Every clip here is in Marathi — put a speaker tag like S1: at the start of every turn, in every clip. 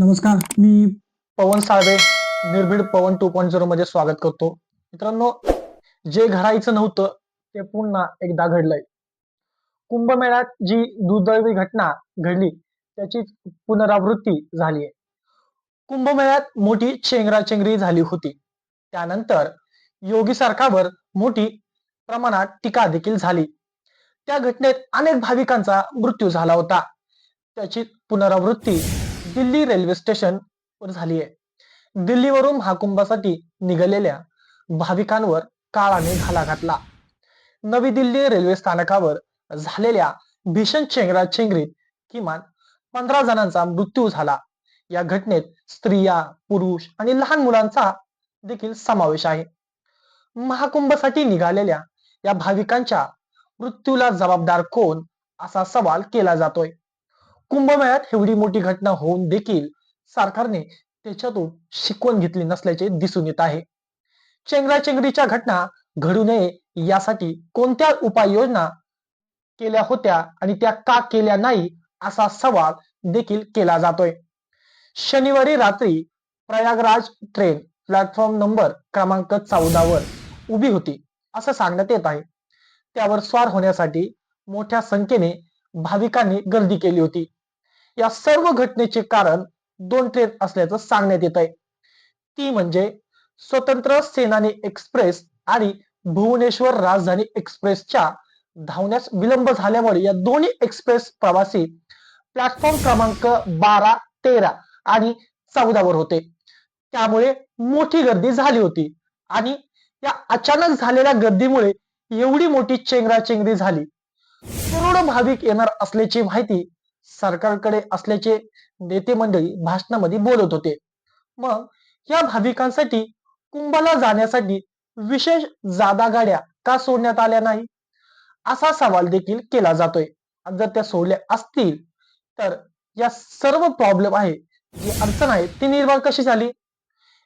S1: नमस्कार मी
S2: पवन साळवे निर्भीड पवन टू पॉईंट झिरो मध्ये स्वागत करतो. मित्रांनो जे घडायचं नव्हतं ते पुन्हा एकदा घडलंय. कुंभमेळ्यात जी दुर्दैवी घटना घडली त्याची पुनरावृत्ती झाली आहे कुंभमेळ्यात मोठी चेंगराचेंगरी झाली होती. त्यानंतर योगी सरकारवर मोठी प्रमाणात टीका देखील झाली. त्या घटनेत अनेक भाविकांचा मृत्यू झाला होता. त्याची पुनरावृत्ती दिल्ली रेल्वे स्टेशन वर झाली आहे दिल्लीवरून महाकुंभासाठी निघालेल्या भाविकांवर काळाने घाला घातला. नवी दिल्ली रेल्वे स्थानकावर झालेल्या भीषण चेंगराचेंगरीत किमान पंधरा जणांचा मृत्यू झाला. या घटनेत स्त्रिया पुरुष आणि लहान मुलांचा देखील समावेश आहे. महाकुंभसाठी निघालेल्या या भाविकांच्या मृत्यूला जबाबदार कोण असा सवाल केला जातोय. कुंभमेळ्यात एवढी मोठी घटना होऊन देखील सरकारने त्याच्यातून शिकवण घेतली नसल्याचे दिसून येत आहे. चेंगराचेंगरीच्या घटना घडू नये यासाठी कोणत्या उपाययोजना केल्या होत्या आणि त्या का केल्या नाही असा सवाल देखील केला जातोय. शनिवारी रात्री प्रयागराज ट्रेन प्लॅटफॉर्म नंबर क्रमांक चौदावर उभी होती असं सांगण्यात येत आहे. त्यावर स्वार होण्यासाठी मोठ्या संख्येने भाविकांनी गर्दी केली होती. या सर्व घटनेचे कारण दोन ट्रेन असल्याचं सांगण्यात येत आहे ती म्हणजे स्वतंत्र सेनानी एक्सप्रेस आणि भुवनेश्वर राजधानी एक्सप्रेसच्या धावण्यास विलंब झाल्यामुळे या दोन्ही एक्सप्रेस प्रवासी प्लॅटफॉर्म क्रमांक बारा तेरा आणि चौदा वर होते. त्यामुळे मोठी गर्दी झाली होती आणि या अचानक झालेल्या गर्दीमुळे एवढी मोठी चेंगराचेंगरी झाली. करोडो भाविक येणार असल्याची माहिती सरकारकडे असल्याचे नेते मंडळी भाषणामध्ये बोलत होते. मग या भाविकांसाठी कुंभाला जाण्यासाठी विशेष जादा गाड्या का सोडण्यात आल्या नाही? असा सवाल देखील केला जातोय. जर त्या सोडल्या असतील तर या सर्व प्रॉब्लेम आहे जी अडचण आहे ती निर्माण कशी झाली?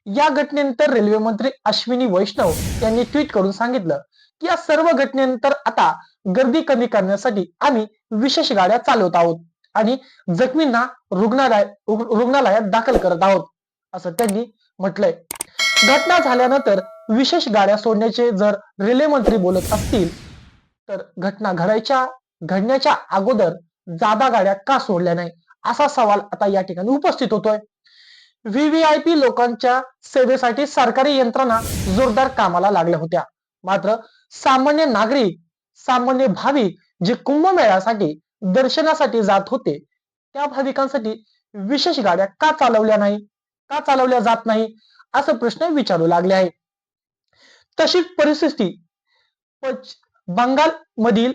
S2: या घटनेनंतर रेल्वे मंत्री अश्विनी वैष्णव यांनी ट्विट करून सांगितलं की या सर्व घटनेनंतर आता गर्दी कमी करण्यासाठी आम्ही विशेष गाड्या चालवत आहोत. आणि जखमींना रुग्णालय रुग्णालयात दाखल करत आहोत असं त्यांनी म्हटलंय. घटना झाल्यानंतर विशेष गाड्या सोडण्याचे जर रेल्वे मंत्री बोलत असतील तर घटना घडायच्या घडण्याच्या अगोदर जादा गाड्या का सोडल्या नाही असा सवाल आता या ठिकाणी उपस्थित होतोय. व्हीव्हीआयपी लोकांच्या सेवेसाठी सरकारी यंत्रणा जोरदार कामाला लागल्या होत्या. मात्र सामान्य नागरिक सामान्य भाविक जे कुंभमेळ्यासाठी दर्शनासाठी जात होते. त्या भाविकांसाठी विशेष गाड्या का चालवल्या नाही? का चालवल्या जात नाही? असं प्रश्न विचारू लागले आहे तशीच परिस्थिती बंगालमधील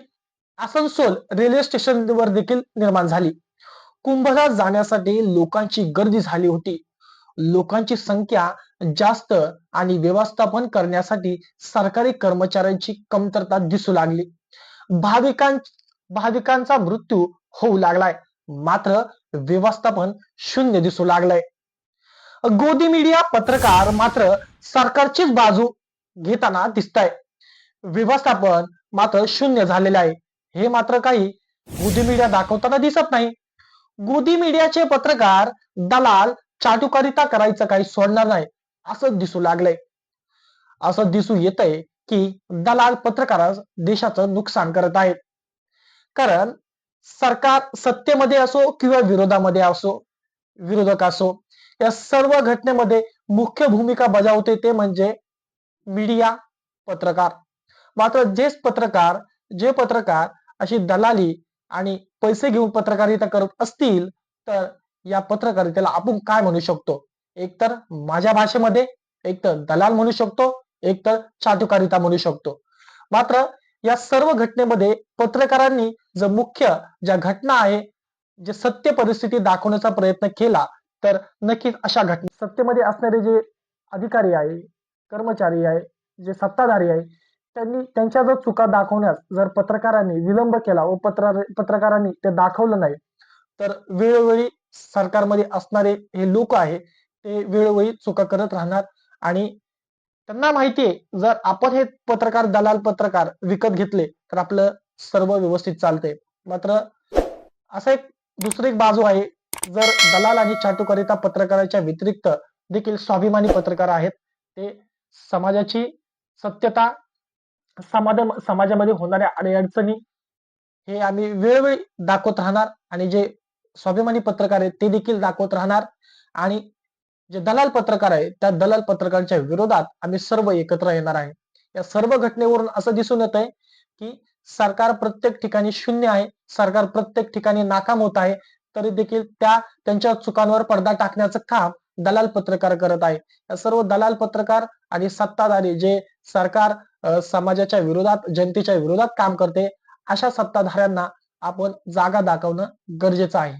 S2: आसनसोल रेल्वे स्टेशनवर देखील निर्माण झाली. कुंभला जाण्यासाठी लोकांची गर्दी झाली होती. लोकांची संख्या जास्त आणि व्यवस्थापन करण्यासाठी सरकारी कर्मचाऱ्यांची कमतरता दिसू लागली. भाविकां भाविकांचा मृत्यू होऊ लागलाय. मात्र व्यवस्थापन शून्य दिसू लागलंय. गोदी मीडिया पत्रकार मात्र सरकारचीच बाजू घेताना दिसत आहे व्यवस्थापन मात्र शून्य झालेले आहे. हे मात्र काही गोदी मीडिया दाखवताना दिसत नाही. गोदी मीडियाचे पत्रकार दलाल चाटुकारिता करायचं काही सोडणार नाही असं दिसू लागलंय. असं दिसू येत की दलाल पत्रकारास देशाचं नुकसान करत आहेत. कारण सरकार सत्तेमध्ये असो किंवा विरोधामध्ये असो विरोधक असो या सर्व घटनेमध्ये मुख्य भूमिका बजावते ते म्हणजे मीडिया पत्रकार. मात्र जेच पत्रकार जे पत्रकार अशी दलाली आणि पैसे घेऊन पत्रकारिता करत असतील तर या पत्रकारितेला आपण काय म्हणू शकतो? एकतर माझ्या भाषेमध्ये एकतर दलाल म्हणू शकतो एकतर चाटुकारिता म्हणू शकतो. मात्र या सर्व घटनेमध्ये पत्रकारांनी जर मुख्य ज्या घटना आहे जे सत्य परिस्थिती दाखवण्याचा प्रयत्न केला तर नक्कीच अशा घटना सत्तेमध्ये असणारे जे अधिकारी आहे कर्मचारी आहे जे सत्ताधारी आहे त्यांनी त्यांच्या जर चुका दाखवण्यास जर पत्रकारांनी विलंब केला व पत्र पत्रकारांनी ते दाखवलं नाही तर वेळोवेळी सरकारमध्ये असणारे हे लोक आहे ते वेळोवेळी चुका करत राहणार आणि त्यांना माहितीये जर आपण हे पत्रकार दलाल पत्रकार विकत घेतले तर आपलं सर्व व्यवस्थित चालते मात्र असं एक दुसरी एक बाजू आहे जर दलाल आणि चाटुकारिता पत्रकाराच्या व्यतिरिक्त देखील स्वाभिमानी पत्रकार आहेत ते समाजाची सत्यता समाज समाजामध्ये होणाऱ्या अडीअडचणी हे आम्ही वेळोवेळी दाखवत राहणार आणि जे स्वाभिमानी पत्रकार आहेत ते देखील दाखवत राहणार आणि जे दलाल पत्रकार आहे त्या दलाल पत्रकारांच्या विरोधात आम्ही सर्व एकत्र येणार आहे. या सर्व घटनेवरून असं दिसून येत आहे की सरकार प्रत्येक ठिकाणी शून्य आहे सरकार प्रत्येक ठिकाणी नाकाम होत आहे तरी देखील त्या त्यांच्या चुकांवर पडदा टाकण्याचं काम दलाल पत्रकार करत आहे. या सर्व दलाल पत्रकार आणि सत्ताधारी जे सरकार समाजाच्या विरोधात जनतेच्या विरोधात काम करते अशा सत्ताधाऱ्यांना आपण जागा दाखवणं गरजेचं आहे.